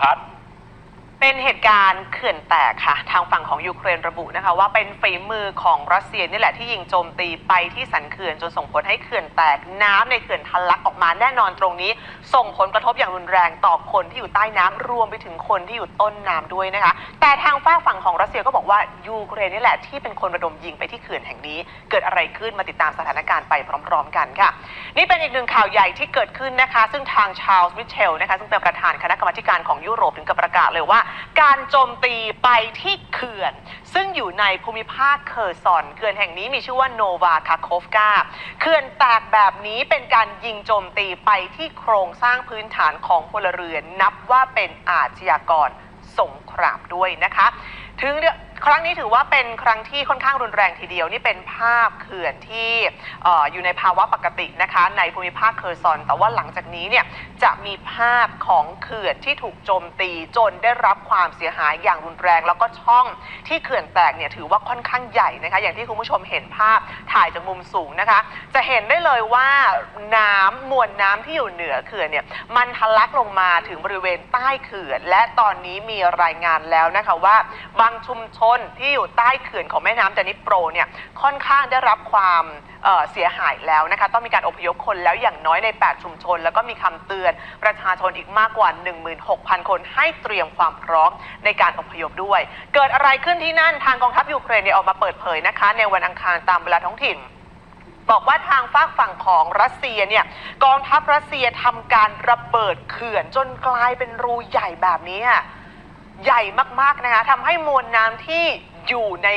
พัฒน์ เป็นเหตุการณ์เขื่อนแตกค่ะ ทางฝั่งของยูเครนระบุนะคะ ว่าเป็นฝีมือของรัสเซียนี่แหละที่ยิงโจมตีไปที่สันเขื่อนจนส่งผลให้เขื่อนแตกน้ำในเขื่อนทะลักออกมาแน่นอนตรงนี้ ส่งผลกระทบอย่างรุนแรงต่อคนที่อยู่ใต้น้ำรวมไปถึงคนที่อยู่ต้นน้ำด้วยนะคะ แต่ทางฝ้ากฝั่งของรัสเซียก็บอกว่ายูเครนนี่แหละที่เป็นคนระดมยิงไปที่เขื่อนแห่งนี้ เกิดอะไรขึ้นมาติดตามสถานการณ์ไปพร้อม ๆ กันค่ะ นี่เป็นอีกหนึ่งข่าวใหญ่ที่เกิดขึ้นนะคะ ซึ่งทางชาร์ลส์มิเชลนะคะซึ่งเป็นประธานคณะกรรมาการของยุโรปถึงกับประกาศเลยว่าการโจมตีไปที่เขื่อน ซึ่งอยู่ในภูมิภาคเคอร์ซอนเขื่อนแห่งนี้มีชื่อว่าโนวาคาโคฟกาเขื่อนแตกแบบนี้เป็นการยิงโจมตีไปที่โครงสร้างพื้นฐานของพลเรือน นับว่าเป็นอาชญากรสงครามด้วยนะคะ ถึงเรื่อง ครั้งนี้ถือว่าเป็นครั้งที่ค่อนข้างรุนแรงทีเดียว นี่เป็นภาพเขื่อนที่เอออยู่ในภาวะปกตินะคะ ในภูมิภาคเคอร์ซอน แต่ว่าหลังจากนี้เนี่ยจะมีภาพของเขื่อนที่ถูกโจมตีจนได้รับความเสียหายอย่างรุนแรง แล้วก็ช่องที่เขื่อนแตกเนี่ยถือว่าค่อนข้างใหญ่นะคะ อย่างที่คุณผู้ชมเห็นภาพถ่ายจากมุมสูงนะคะ จะเห็นได้เลยว่าน้ำมวลน้ำที่อยู่เหนือเขื่อนเนี่ยมันทะลักลงมาถึงบริเวณใต้เขื่อน และตอนนี้มีรายงานแล้วนะคะว่า บางชุมชนที่อยู่ใต้เขื่อนของแม่น้ำจานิโปรเนี่ยค่อนข้างได้รับความเอ่อเสียหายแล้วนะคะต้องมีการอพยพคนแล้วอย่างน้อยใน 8 ชุมชน แล้วก็มีคำเตือนประชาชนอีกมากกว่า 16,000 คนให้เตรียมความพร้อมในการอพยพด้วย เกิดอะไรขึ้นที่นั่นทางกองทัพยูเครนเนี่ยออกมาเปิดเผยนะคะ ในวันอังคารตามเวลาท้องถิ่น บอกว่าทางฝากฝั่งของรัสเซียเนี่ยกองทัพรัสเซียทำการระเบิดเขื่อนจนกลายเป็นรูใหญ่แบบนี้อะ ใหญ่มากๆนะคะทำให้มวลน้ำที่อยู่ใน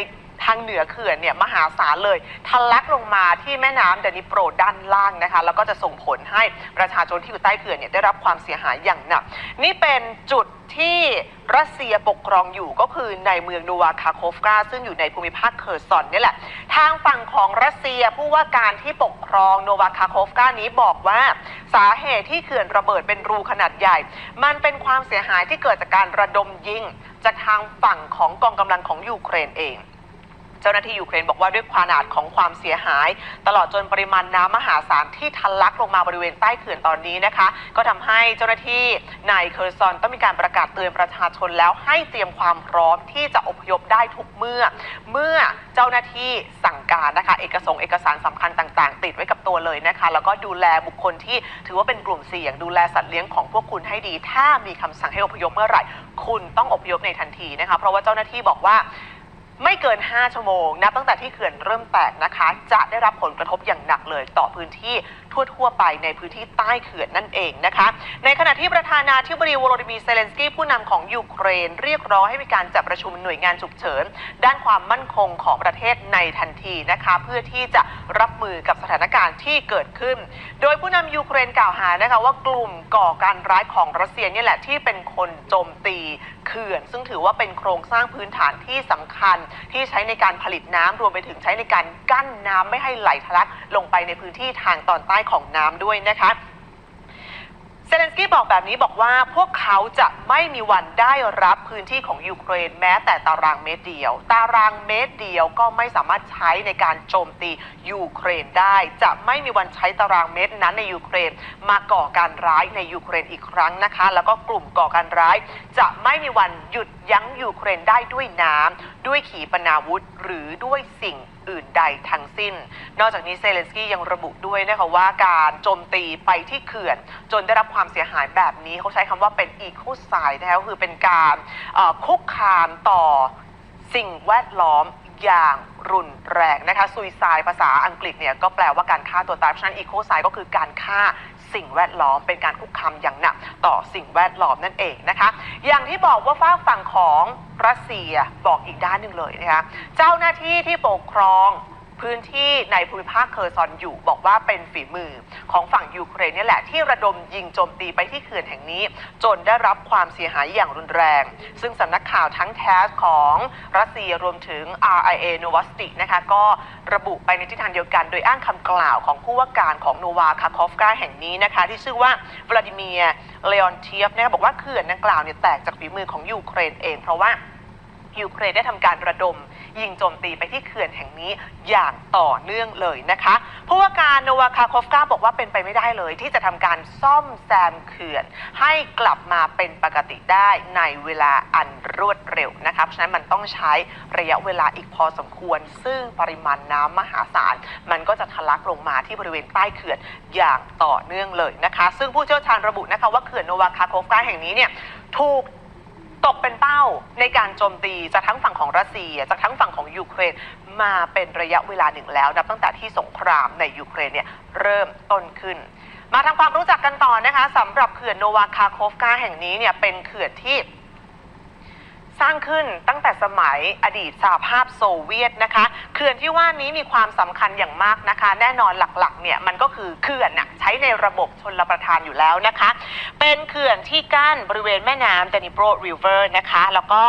ทางเหนือเขื่อนเนี่ยมหาศาลเลยทะลักลงมาที่แม่น้ำเดนิโปรด้านล่างนะคะ แล้วก็จะส่งผลให้ประชาชนที่อยู่ใต้เขื่อนเนี่ยได้รับความเสียหายอย่างหนัก นี่เป็นจุดที่รัสเซียปกครองอยู่ก็คือในเมืองนูวาคาโคฟกาซึ่งอยู่ในภูมิภาคเคอร์ซอนนี่แหละ ทางฝั่งของรัสเซียผู้ว่าการที่ปกครองโนวาคาโคฟกานี้บอกว่า สาเหตุที่เขื่อนระเบิดเป็นรูขนาดใหญ่ มันเป็นความเสียหายที่เกิดจากการระดมยิง จากทางฝั่งของกองกำลังของยูเครนเอง เจ้าหน้าที่ยูเครนบอกว่าด้วยขนาดของความเสียหาย ตลอดจนปริมาณน้ำมหาศาลที่ทะลักลงมาบริเวณใต้เขื่อนตอนนี้นะคะ ก็ทำให้เจ้าหน้าที่ในเคอร์ซอนต้องมีการประกาศเตือนประชาชนแล้วให้เตรียมความพร้อมที่จะอพยพได้ทุกเมื่อ เมื่อเจ้าหน้าที่สั่งการนะคะ เอกสงเอกสารสำคัญต่าง ๆ ติดไว้กับตัวเลยนะคะ แล้วก็ดูแลบุคคลที่ถือว่าเป็นกลุ่มเสี่ยง ดูแลสัตว์เลี้ยงของพวกคุณให้ดี ถ้ามีคำสั่งให้อพยพเมื่อไหร่ คุณต้องอพยพในทันทีนะคะ เพราะว่าเจ้าหน้าที่บอกว่า ไม่เกิน 5 ชั่วโมงนับตั้งแต่ที่เขื่อนเริ่มแตกนะคะ จะได้รับผลกระทบอย่างหนักเลยต่อพื้นที่ ทั่วๆไปในพื้นที่ใต้เขื่อนนั่นเองนะคะ ในขณะที่ประธานาธิบดีวโลดิมีร์เซเลนสกี้ผู้นำของยูเครน เรียกร้องให้มีการจัดประชุมหน่วยงานฉุกเฉิน ด้านความมั่นคงของประเทศในทันทีนะคะ เพื่อที่จะรับมือกับสถานการณ์ที่เกิดขึ้น โดยผู้นำยูเครนกล่าวหานะคะว่ากลุ่มก่อการร้ายของรัสเซียนี่แหละที่เป็นคนโจมตีเขื่อน ซึ่งถือว่าเป็นโครงสร้างพื้นฐานที่สำคัญที่ใช้ในการผลิตน้ำรวมไปถึงใช้ในการกั้นน้ำไม่ให้ไหลทะลักลงไปในพื้นที่ทางตอนใต้ของน้ำด้วยนะคะเซเลนสกี้บอกแบบนี้บอกว่าพวกเขาจะไม่มีวันได้รับพื้นที่ของยูเครนแม้แต่ตารางเมตรเดียว ตารางเมตรเดียวก็ไม่สามารถใช้ในการโจมตียูเครนได้ จะไม่มีวันใช้ตารางเมตรนั้นในยูเครนมาก่อการร้ายในยูเครนอีกครั้งนะคะ แล้วก็กลุ่มก่อการร้าย จะไม่มีวันหยุดยั้งยูเครนได้ด้วยน้ำด้วยขีปนาวุธหรือด้วยสิ่ง อื่นใดทั้งสิ้น นอกจากนี้เซเลนสกี้ยังระบุด้วยนะคะว่าการโจมตีไปที่เขื่อน จนได้รับความเสียหายแบบนี้เขาใช้คำว่าเป็นอีโคไซด์นะคะคือเป็นการคุกคามต่อสิ่งแวดล้อม อย่างรุนแรงนะคะซุยไซภาษาอังกฤษเนี่ยก็แปลว่าการฆ่าตัวตายเพราะฉะนั้นอีโคไซก็คือการฆ่าสิ่งแวดล้อมเป็นการคุกคามอย่างหนักต่อสิ่งแวดล้อมนั่นเองนะคะ อย่างที่บอกว่าฝากฝั่งของรัสเซียบอกอีกด้านหนึ่งเลยนะคะเจ้าหน้าที่ที่ปกครอง พื้นที่ในภูมิภาคเคอร์ซอนอยู่ บอกว่าเป็นฝีมือของฝั่งยูเครนนี่แหละที่ระดมยิงโจมตีไปที่เขื่อนแห่งนี้ จนได้รับความเสียหายอย่างรุนแรง ซึ่งสำนักข่าวทั้งแทสของรัสเซียรวมถึง RIA n o v o s t i นะคะก็ระบุไปในทิศทางเดียวกันโดยอ้างคำกล่าวของผู้ว่าการของโนวาคาคอฟกาแห่งนี้นะคะ ที่ชื่อว่าวลาดิเมียร์เลออนเทียฟนะคะบอกว่าเขื่อนดังกล่าวเนี่ยแตกจากฝีมือของยูเครนเอง เพราะว่ายูเครนได้ทำการระดม ยิงโจมตีไปที่เขื่อนแห่งนี้อย่างต่อเนื่องเลยนะคะผู้ว่าการโนวาคาโคฟกาบอกว่าเป็นไปไม่ได้เลย ที่จะทำการซ่อมแซมเขื่อน ให้กลับมาเป็นปกติได้ในเวลาอันรวดเร็วนะคะเพราะฉะนั้นมันต้องใช้ระยะเวลาอีกพอสมควร ซึ่งปริมาณน้ำมหาศาล มันก็จะทะลักลงมาที่บริเวณใต้เขื่อนอย่างต่อเนื่องเลยนะคะ ซึ่งผู้เชี่ยวชาญระบุนะคะว่าเขื่อนโนวาคาโคฟกาแห่งนี้เนี่ยถูก ตกเป็นเป้าในการโจมตีจากทั้งฝั่งของรัสเซีย จากทั้งฝั่งของยูเครนมาเป็นระยะเวลาหนึ่งแล้ว นับตั้งแต่ที่สงครามในยูเครนเนี่ยเริ่มต้นขึ้น มาทำความรู้จักกันต่อนะคะสำหรับเขื่อนโนวาคาโคฟกาแห่งนี้เนี่ยเป็นเขื่อนที่ สร้างขึ้นตั้งแต่สมัยอดีตสหภาพโซเวียตนะคะเขื่อนที่ว่านี้มีความสำคัญอย่างมากนะคะ แน่นอนหลักๆเนี่ยมันก็คือเขื่อนน่ะใช้ในระบบชนรประทานอยู่แล้วนะคะ เป็นเขื่อนที่กั้นบริเวณแม่น้ำเดนิโปรริเวอร์นะคะ แล้วก็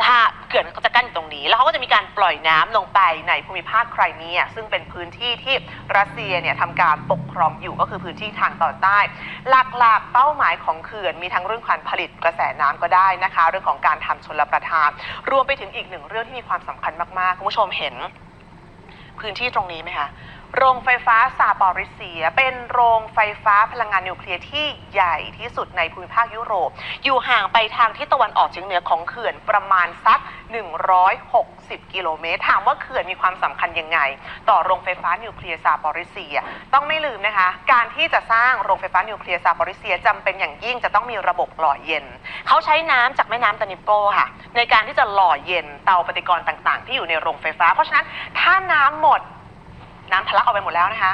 จะ เขื่อนเขาจะกั้นอยู่ตรงนี้ แล้วเขาก็จะมีการปล่อยน้ำลงไปในภูมิภาคไครเมีย ซึ่งเป็นพื้นที่ที่รัสเซียเนี่ยทำการปกครองอยู่ก็คือพื้นที่ทางตอนใต้ หลักๆ เป้าหมายของเขื่อนมีทั้งเรื่องการผลิตกระแสน้ำก็ได้นะคะ เรื่องของการทำชนลประทาน รวมไปถึงอีกหนึ่งเรื่องที่มีความสำคัญมากๆคุณผู้ชมเห็น พื้นที่ตรงนี้ไหมคะ โรงไฟฟ้าซาปอริเซีย เป็นโรงไฟฟ้าพลังงานนิวเคลียร์ที่ใหญ่ที่สุดในภูมิภาคยุโรป อยู่ห่างไปทางทิศตะวันออกเฉียงเหนือของเขื่อนประมาณสัก 160 กิโลเมตร ถามว่าเขื่อนมีความสำคัญยังไง ต่อโรงไฟฟ้านิวเคลียร์ซาปอริเซีย ต้องไม่ลืมนะคะ การที่จะสร้างโรงไฟฟ้านิวเคลียร์ซาปอริเซียจำเป็นอย่างยิ่งจะต้องมีระบบหล่อเย็น เขาใช้น้ำจากแม่น้ำตานิโปค่ะ ในการที่จะหล่อเย็นเตาปฏิกรณ์ต่าง ๆ ที่อยู่ในโรงไฟฟ้า เพราะฉะนั้นถ้าน้ำหมด น้ำทะลักออกไปหมดแล้วนะคะ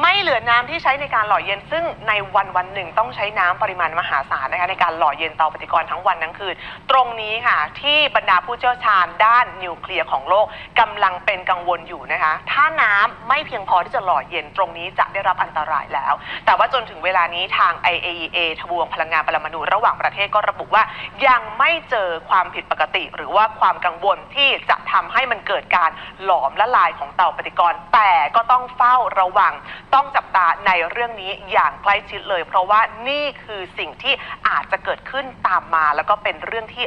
ไม่เหลือน้ำที่ใช้ในการหล่อเย็น ซึ่งในวันวันหนึ่งต้องใช้น้ำปริมาณมหาศาลนะคะในการหล่อเย็นเตาปฏิกรณ์ทั้งวันทั้งคืน ตรงนี้ค่ะ ที่บรรดาผู้เชี่ยวชาญด้านนิวเคลียร์ของโลกกำลังเป็นกังวลอยู่นะคะ ถ้าน้ำไม่เพียงพอที่จะหล่อเย็นตรงนี้จะได้รับอันตรายแล้ว แต่ว่าจนถึงเวลานี้ทาง IAEA ทบวงพลังงานปรมาณูระหว่างประเทศก็ระบุว่า ยังไม่เจอความผิดปกติ หรือว่าความกังวลที่จะทำให้มันเกิดการหลอมละลายของเตาปฏิกรณ์แต่ก็ต้องเฝ้าระวัง ต้องจับตาในเรื่องนี้อย่างใกล้ชิดเลย เพราะว่านี่คือสิ่งที่อาจจะเกิดขึ้นตามมา แล้วก็เป็นเรื่องที่